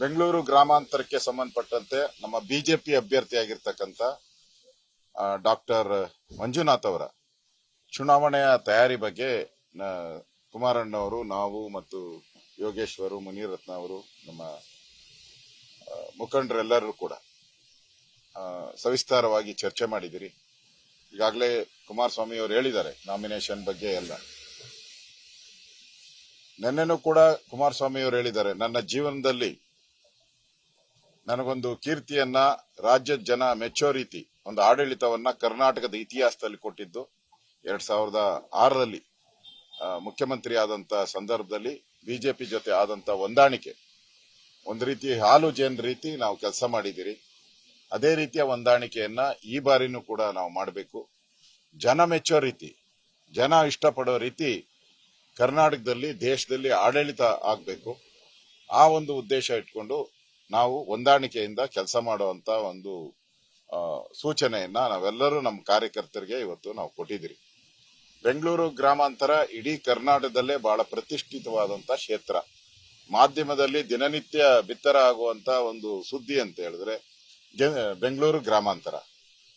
ಬೆಂಗಳೂರು ಗ್ರಾಮಾಂತರಕ್ಕೆ ಸಂಬಂಧಪಟ್ಟಂತೆ ನಮ್ಮ BJP ಅಭ್ಯರ್ಥಿಯಾಗಿರ್ತಕ್ಕಂಥ doctor Manjunath ಅವರ ಚುನಾವಣೆಯ ತಯಾರಿ ಬಗ್ಗೆ ಕುಮಾರಣ್ಣ ಅವರು, ನಾವು ಮತ್ತು ಯೋಗೇಶ್ವರು, ಮುನಿರತ್ನ ಅವರು, ನಮ್ಮ ಮುಖಂಡರೆಲ್ಲರೂ ಕೂಡ ಸವಿಸ್ತಾರವಾಗಿ ಚರ್ಚೆ ಮಾಡಿದಿರಿ. ಈಗಾಗಲೇ ಕುಮಾರಸ್ವಾಮಿ ಅವರು ಹೇಳಿದ್ದಾರೆ, ನಾಮಿನೇಷನ್ ಬಗ್ಗೆ ಎಲ್ಲ. ನಿನ್ನೆನೂ ಕೂಡ ಕುಮಾರಸ್ವಾಮಿ ಅವರು ಹೇಳಿದ್ದಾರೆ, ನನ್ನ ಜೀವನದಲ್ಲಿ ನನಗೊಂದು ಕೀರ್ತಿಯನ್ನ ರಾಜ್ಯದ ಜನ ಮೆಚ್ಚೋ ರೀತಿ, ಒಂದು ಆಡಳಿತವನ್ನ ಕರ್ನಾಟಕದ ಇತಿಹಾಸದಲ್ಲಿ ಕೊಟ್ಟಿದ್ದು, ಎರಡ್ ಸಾವಿರದ ಆರರಲ್ಲಿ ಮುಖ್ಯಮಂತ್ರಿ ಆದಂತ ಸಂದರ್ಭದಲ್ಲಿ ಬಿಜೆಪಿ ಜೊತೆ ಆದಂತ ಹೊಂದಾಣಿಕೆ. ಒಂದು ರೀತಿ ಹಾಲು ಜೇನ್ ರೀತಿ ನಾವು ಕೆಲಸ ಮಾಡಿದಿರಿ ಅದೇ ರೀತಿಯ ಹೊಂದಾಣಿಕೆಯನ್ನ ಈ ಬಾರಿನೂ ಕೂಡ ನಾವು ಮಾಡಬೇಕು. ಜನ ಮೆಚ್ಚೋ ರೀತಿ, ಜನ ಇಷ್ಟಪಡೋ ರೀತಿ ಕರ್ನಾಟಕದಲ್ಲಿ ದೇಶದಲ್ಲಿ ಆಡಳಿತ ಆಗಬೇಕು. ಆ ಒಂದು ಉದ್ದೇಶ ಇಟ್ಕೊಂಡು ನಾವು ಹೊಂದಾಣಿಕೆಯಿಂದ ಕೆಲಸ ಮಾಡುವಂತ ಒಂದು ಸೂಚನೆಯನ್ನ ನಾವೆಲ್ಲರೂ ನಮ್ಮ ಕಾರ್ಯಕರ್ತರಿಗೆ ಇವತ್ತು ನಾವು ಕೊಟ್ಟಿದ್ದೀರಿ. ಬೆಂಗಳೂರು ಗ್ರಾಮಾಂತರ ಇಡೀ ಕರ್ನಾಟಕದಲ್ಲೇ ಬಹಳ ಪ್ರತಿಷ್ಠಿತವಾದಂತಹ ಕ್ಷೇತ್ರ. ಮಾಧ್ಯಮದಲ್ಲಿ ದಿನನಿತ್ಯ ಬಿತ್ತರ ಆಗುವಂತ ಒಂದು ಸುದ್ದಿ ಅಂತ ಹೇಳಿದ್ರೆ ಬೆಂಗಳೂರು ಗ್ರಾಮಾಂತರ.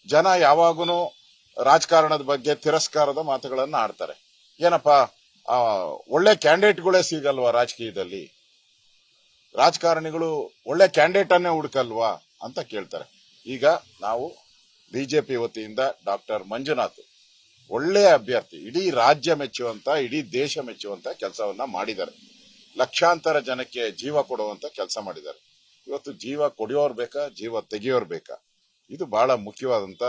ಜನ ಯಾವಾಗೂ ರಾಜಕಾರಣದ ಬಗ್ಗೆ ತಿರಸ್ಕಾರದ ಮಾತುಗಳನ್ನು ಆಡ್ತಾರೆ. ಏನಪ್ಪಾ ಒಳ್ಳೆ ಕ್ಯಾಂಡಿಡೇಟ್ಗಳೇ ಸಿಗಲ್ವಾ ರಾಜಕೀಯದಲ್ಲಿ? ರಾಜಕಾರಣಿಗಳು ಒಳ್ಳೆ ಕ್ಯಾಂಡಿಡೇಟ್ ಅನ್ನೇ ಹುಡುಕಲ್ವಾ ಅಂತ ಕೇಳ್ತಾರೆ. ಈಗ ನಾವು ಬಿಜೆಪಿ ವತಿಯಿಂದ ಡಾಕ್ಟರ್ ಮಂಜುನಾಥ್ ಒಳ್ಳೆಯ ಅಭ್ಯರ್ಥಿ, ಇಡೀ ರಾಜ್ಯ ಮೆಚ್ಚುವಂತ, ಇಡೀ ದೇಶ ಮೆಚ್ಚುವಂತ ಕೆಲಸವನ್ನ ಮಾಡಿದ್ದಾರೆ. ಲಕ್ಷಾಂತರ ಜನಕ್ಕೆ ಜೀವ ಕೊಡುವಂತ ಕೆಲಸ ಮಾಡಿದ್ದಾರೆ. ಇವತ್ತು ಜೀವ ಕೊಡಿಯೋರ್ ಬೇಕಾ, ಜೀವ ತೆಗೆಯೋರ್ ಬೇಕಾ? ಇದು ಬಹಳ ಮುಖ್ಯವಾದಂತ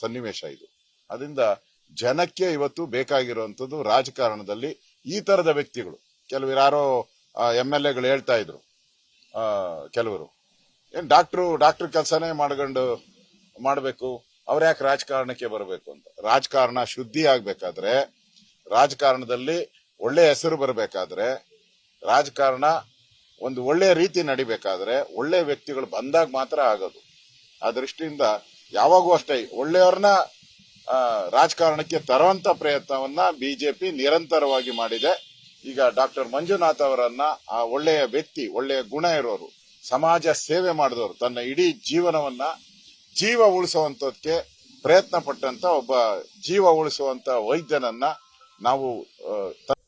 ಸನ್ನಿವೇಶ ಇದು. ಅದರಿಂದ ಜನಕ್ಕೆ ಇವತ್ತು ಬೇಕಾಗಿರುವಂತದ್ದು ರಾಜಕಾರಣದಲ್ಲಿ ಈ ತರದ ವ್ಯಕ್ತಿಗಳು. ಕೆಲವರು ಯಾರೋ ಎಂ ಎಲ್ ಎಗಳು ಹೇಳ್ತಾ ಇದ್ರು. ಕೆಲವರು. ಏನ್ ಡಾಕ್ಟ್ರು, ಡಾಕ್ಟರ್ ಕೆಲಸನೇ ಮಾಡ್ಕೊಂಡು ಮಾಡಬೇಕು. ಅವ್ರ ಯಾಕೆ ರಾಜಕಾರಣಕ್ಕೆ ಬರಬೇಕು ಅಂತ? ರಾಜಕಾರಣ ಶುದ್ಧಿ ಆಗ್ಬೇಕಾದ್ರೆ, ರಾಜಕಾರಣದಲ್ಲಿ ಒಳ್ಳೆ ಹೆಸರು ಬರಬೇಕಾದ್ರೆ, ರಾಜಕಾರಣ ಒಂದು ಒಳ್ಳೆ ರೀತಿ ನಡಿಬೇಕಾದ್ರೆ, ಒಳ್ಳೆ ವ್ಯಕ್ತಿಗಳು ಬಂದಾಗ ಮಾತ್ರ ಆಗೋದು. ಆ ದೃಷ್ಟಿಯಿಂದ ಯಾವಾಗೂ ಅಷ್ಟೇ, ಒಳ್ಳೆಯವ್ರನ್ನ ರಾಜಕಾರಣಕ್ಕೆ ತರುವಂತ ಪ್ರಯತ್ನವನ್ನ ಬಿಜೆಪಿ ನಿರಂತರವಾಗಿ ಮಾಡಿದೆ. ಈಗ ಡಾಕ್ಟರ್ ಮಂಜುನಾಥ್ ಅವರನ್ನ ಆ ಒಳ್ಳೆಯ ವ್ಯಕ್ತಿ, ಒಳ್ಳೆಯ ಗುಣ ಇರೋರು, ಸಮಾಜ ಸೇವೆ ಮಾಡಿದವರು, ತನ್ನ ಇಡೀ ಜೀವನವನ್ನ ಜೀವ ಉಳಿಸುವಂತದಕ್ಕೆ ಪ್ರಯತ್ನ ಪಟ್ಟಂತ ಒಬ್ಬ ಜೀವ ಉಳಿಸುವಂತ ವೈದ್ಯನನ್ನ ನಾವು